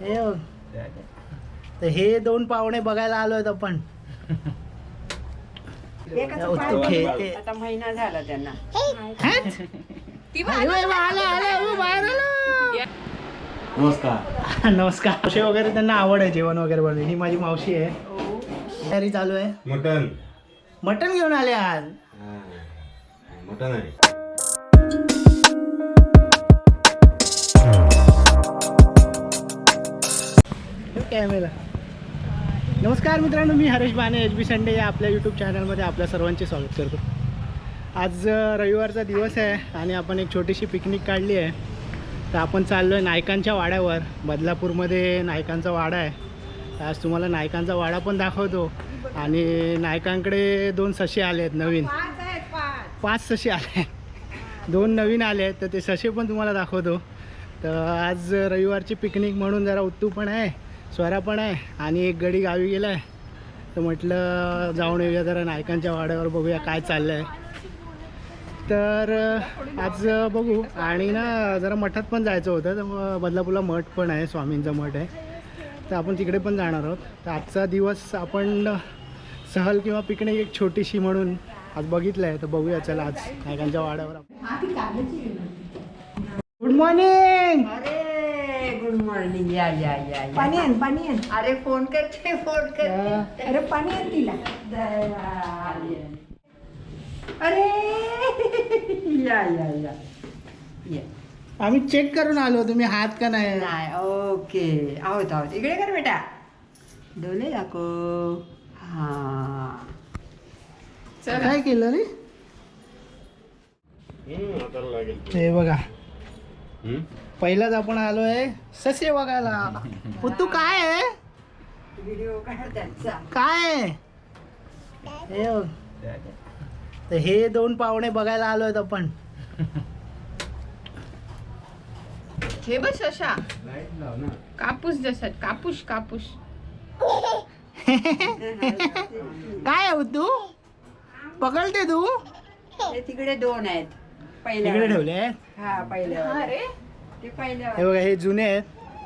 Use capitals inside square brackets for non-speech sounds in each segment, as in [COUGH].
हे बघ. तर हे दोन पाहुणे बघायला आपण. खेळते. आता महिना झाला त्यांना. आला, आला, वा, बाहेर आला. नमस्कार. नमस्कार. मावशी वगैरे त्यांना आवड आहे जेवण वगैरे बनवणे ही माझी मावशी आहे. तयारी चालू आहे. मटन. मटण घेऊन आले आज. मटन आहे. कॅमेरा. नमस्कार मित्रांनो मी हरेश बाने एच बी संडे या आपल्या यूट्यूब चॅनलमध्ये आपल्या सर्वांचे स्वागत करतो. आज रविवारचा दिवस आहे आणि आपण एक छोटीशी पिकनिक काढली आहे. तर आपण चाललो आहे नायकांच्या वाड्यावर. बदलापूरमध्ये नायकांचा वाडा आहे. आज तुम्हाला नायकांचा वाडा पण दाखवतो. आणि नायकांकडे दोन ससे आले आहेत नवीन. पाच ससे आले आहेत. दोन नवीन आले आहेत तर ते ससे पण तुम्हाला दाखवतो. तर आज रविवारची पिकनिक म्हणून जरा उत्तू पण आहे. स्वरा पण आहे आणि एक गडी गावी गेला आहे तर म्हटलं जाऊन येऊया जरा नायकांच्या वाड्यावर बघूया काय चाललं आहे तर आज बघू. आणि ना जरा मठात पण जायचं होतं. तर मग बदलापूरला मठ पण आहे स्वामींचा मठ आहे. तर आपण तिकडे पण जाणार आहोत. तर आजचा दिवस आपण सहल किंवा पिकनिक एक छोटीशी म्हणून आज बघितलं आहे तर बघूया चला आज नायकांच्या वाड्यावर गुड मॉर्निंग गुड मॉर्निंग या या या या. पाणी आण पाणी आण. अरे फोन करते फोन करते. अरे पाणी आण तिला. अरे! या या या. या. आम्ही चेक करून आलो. तुम्ही हात का नाही? नाही ओके. आहोत आहोत. इकडे कर बेटा. डोले दाखव. हा. काय केलं रे? हे बघा. पहिलाच आपण आलोय ससे बघायला. तू काय आहे? व्हिडिओ काढ त्यांचा. काय? हे. तर हे दोन पाहुणे बघायला आलोय आपण. हे बघ शशा कापूस जसं कापूस कापूस. [LAUGHS] काय आहे तू? पकडते ते? तिकडे दोन आहेत. तिकडे ठेवले हा पहिल्या अरे ते पहिल्या हे बघा हे जुने आहेत.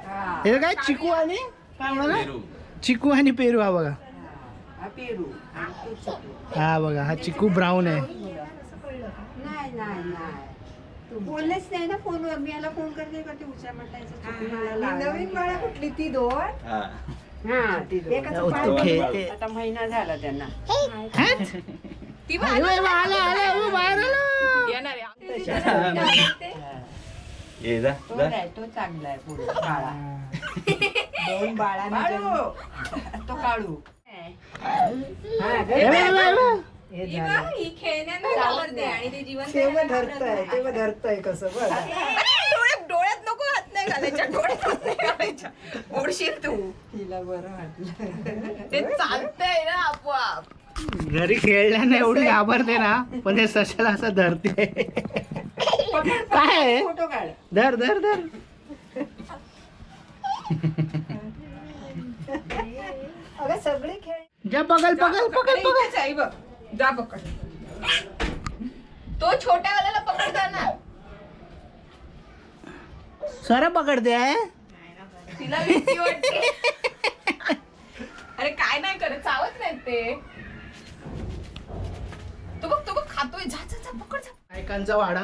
हा. हे काय चिकू आणि काय म्हणाला? चिकू आणि पेरू हा बघा. हा पेरू. आणि तो चिकू. हा बघा हा चिकू ब्राऊन आहे. नाही नाही नाही. तू बोललेच नाही ना फोनवर. मी याला फोन करते का ते मला लागलं. नवीन बाळा कुठली? ती दोन. हा. ती दोन. एकाचं उत्तू खेळते आता महिना झाला त्यांना? [LAUGHS] ती वा, आला, आला, वा, बाहेर आला. येणार. [LAUGHS] ये जा तो नाही तो चांगला आहे पुढे काळा. दोन बाळांना काळू तो काळू. हे बघा, बघा, बघा. हे ही झालं. बघ, ही खेळण्यानं घाबरते आणि ते जीवन तेव्हा धरतय तेव्हा धरतय कसं बघ. डोळ्यात डोळ्यात नको हात नाही घालायच्या डोळ्यात हात नाही घालायच्या. ओढशील तू. तिला बरं वाटलं. ते चालतंय ना आपोआप. घरी खेळल्याने एवढी घाबरते ना पण ते सशाला असं धरते. काय? धर धर धर. सगळे खेळ जा पकड अरे, पकड इथेच आहे बघ. जा पकड. तो छोट्या वाल्याला पकडता ना सर पकडते तिला भीती वाटते. नायकांचा वाडा.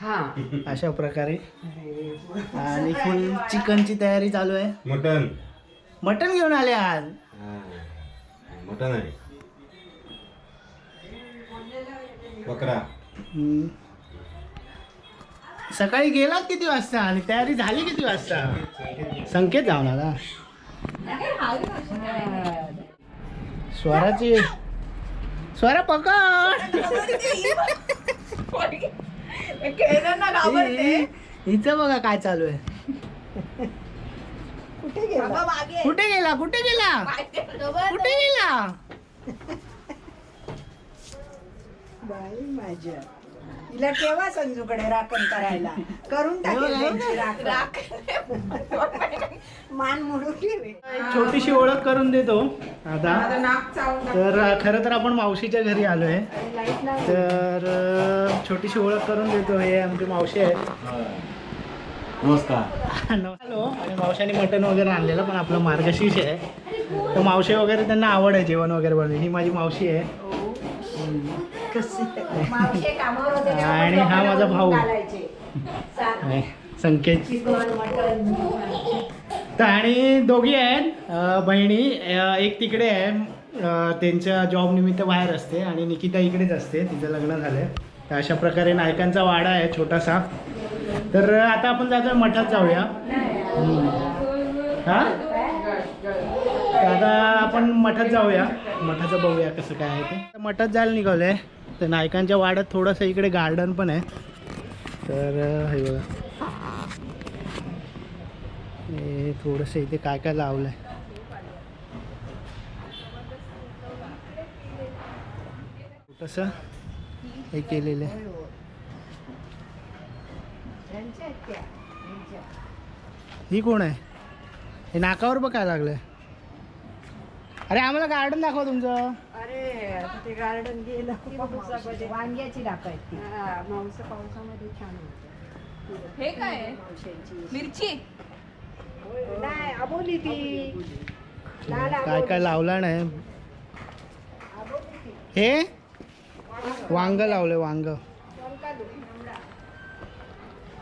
हा. अशा प्रकारे. आणि फुल चिकनची तयारी चालू आहे. मटन. मटण घेऊन आले आज. मटन आहे. बकरा. सकाळी गेलात किती वाजता? आणि तयारी झाली किती वाजता? संकेत जाऊन आला स्वराची स्वरा पकड. [LAUGHS] [LAUGHS] खेळण्यांना घाबरते. हिचं बघा काय चालू आहे. कुठे गेला? बाबा मागे. कुठे गेला? कुठे गेला? कुठे गेला? बाई माझ्या. तिला केव्हा संजूकडे राखण करायला? करून टाकेल त्यांची राखण. मान ठेवे. एक छोटीशी ओळख करून देतो आता. तर खरं तर आपण मावशीच्या घरी आलो आहे तर छोटीशी ओळख करून देतो. हे आमची मावशी आहेत. नमस्कार. [LAUGHS] हॅलो. आणि मावशाने मटण वगैरे आणलेलं पण आपलं मार्गशीर्ष आहे. तर मावशी वगैरे त्यांना आवड आहे जेवण वगैरे बनवणे ही माझी मावशी आहे. आणि हा माझा बनवून भाऊ. संकेत. तर आणि दोघी आहेत. बहिणी एक तिकडे आहे. त्यांच्या जॉब निमित्त बाहेर असते आणि निकिता इकडेच असते. तिचं लग्न झालंय. तर अशा प्रकारे नायकांचा वाडा आहे छोटासा. तर आता आपण जातोय मठात जाऊया. हां हा? आता आपण मठात जाऊया. मठाचं बघूया कसं काय आहे ते. तर मठात जायला निघालोय. तर नायकांच्या वाड्यात थोडंसं इकडे गार्डन पण आहे. तर हे बघा. हे थोडंसं इथे काय काय लावलंय. छोटंसं हे केलेलं आहे. ही कोण आहे? हे नाकावर बघ काय लागलंय. अरे आम्हाला गार्डन दाखवा तुमचं. अरे ते गार्डन गेलं. वांग्याची हा, मांस पावसामध्ये छान होतं हे काय आहे? मिरची? नाही अबोली ती लाल काय. काय लावलं नाही. हे? वांग लावलंय वांग.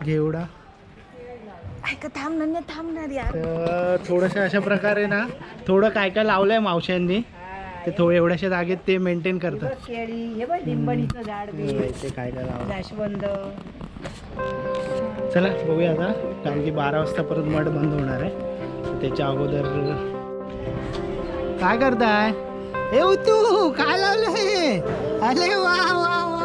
घेवडा. ऐका थांब ना थांब ना यार. तर थोडंसं अशा प्रकारे ना थोडं काय काय लावलंय मावशांनी हा, ते थोडे एवढ्याशा जागेत ते मेंटेन करतात. केळी हे बघ लिंबणीचं झाड बी ते. काय काय लावलं जास्वंद. चला बघूया आता. कारण की बारा वाजता परत मठ बंद होणार आहे. त्याच्या अगोदर काय करताय? हे तू काय लावलं हे अरे वा वा.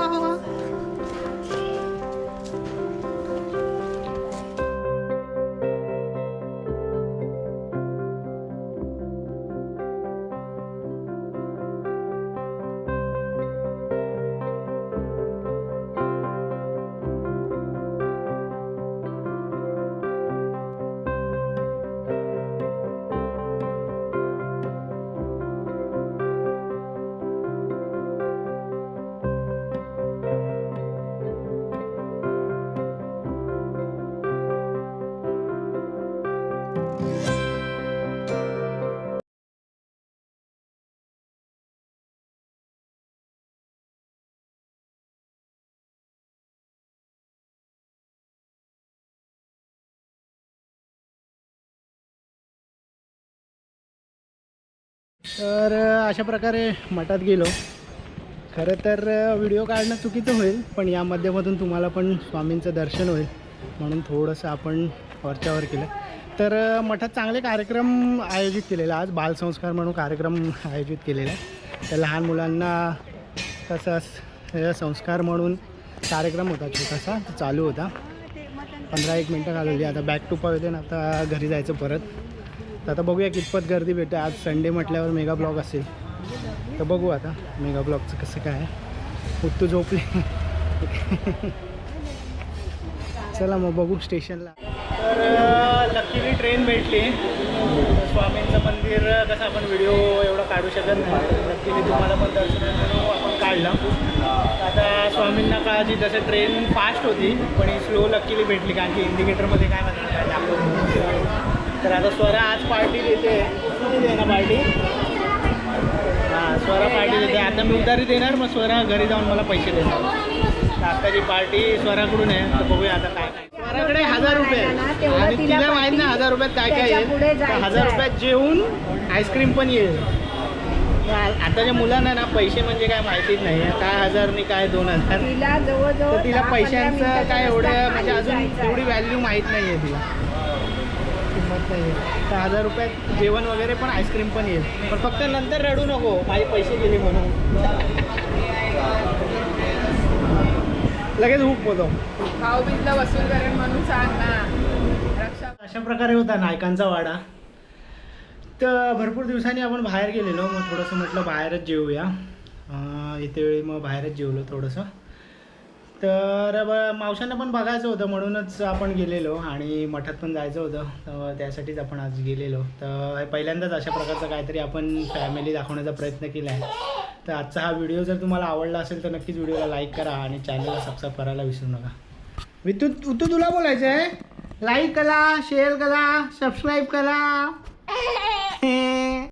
तर अशा प्रकारे मठात गेलो. खरं तर व्हिडिओ काढणं चुकीचं होईल पण या माध्यमातून तुम्हाला पण स्वामींचं दर्शन होईल म्हणून थोडंसं आपण वरच्यावर केलं. तर मठात चांगले कार्यक्रम आयोजित केलेले आज बालसंस्कार म्हणून कार्यक्रम आयोजित केलेला तर लहान मुलांना तसाच संस्कार म्हणून कार्यक्रम होता छोटासा चालू होता. पंधरा एक मिनटं घालवली आता बॅक टू पवेलियन आता घरी जायचं परत. तर आता बघूया कितपत गर्दी भेटते. आज संडे म्हटल्यावर मेगा ब्लॉग असेल. तर बघू आता मेगा ब्लॉगचं कसं काय उत्तू झोपले. चला मग बघू स्टेशनला तर लकीली ट्रेन भेटली. तर स्वामींचं मंदिर कसं आपण व्हिडिओ एवढा काढू शकत नाही. लकीली तुम्हाला पण दर्शन आपण काढलं. आता स्वामींना काळजी जसं ट्रेन फास्ट होती पण ही स्लो लकीली भेटली. कारण की इंडिकेटरमध्ये काय म्हणतात तर आता स्वरा आज पार्टी देते. दे ना पार्टी? हां स्वरा पार्टी देते. आता मी उधारी देणार मग स्वरा घरी जाऊन मला पैसे देणार. आताची पार्टी स्वराकडून आहे तर बघूया आता काय काय. स्वराकडे हजार रुपये. आणि तिला माहीत नाही. हजार रुपयात काय काय येईल. हजार. रुपयात जेवून आईस्क्रीम पण येईल. आताच्या मुलांना ना पैसे म्हणजे काय माहितीच नाही. काय हजारनी काय दोन हजार. तिला जवळजवळ पैशांचं काय एवढं म्हणजे अजून एवढी. व्हॅल्यू माहीत नाही आहे तिला. किंमत नाही आहे. तर हजार रुपयात जेवण वगैरे पण आईस्क्रीम पण येईल. पण फक्त नंतर रडू नको. माझे पैसे गेले म्हणून. लगेच हुक होतो. भाऊबीजला वसूल करेन म्हणून सांग ना. रक्षा. अशा प्रकारे होता नायकांचा वाडा. तर भरपूर दिवसांनी आपण बाहेर गेलेलो. मग थोडंसं म्हटलं बाहेरच जेवूया अं, इथे वेळी मग बाहेरच जेवलो थोडंसं. तर ब- मावशांना पण बघायचं होतं म्हणूनच आपण गेलेलो आणि मठात पण जायचं होतं. तर त्यासाठीच आपण आज गेलेलो. तर पहिल्यांदाच अशा प्रकारचं काहीतरी आपण फॅमिली दाखवण्याचा प्रयत्न केला आहे. तर आजचा हा व्हिडिओ जर तुम्हाला आवडला असेल तर नक्कीच व्हिडिओला लाईक करा आणि चॅनलला सबस्क्राईब करायला विसरू नका. वितू तू तुला बोलायचं आहे लाईक करा शेअर करा सबस्क्राईब करा.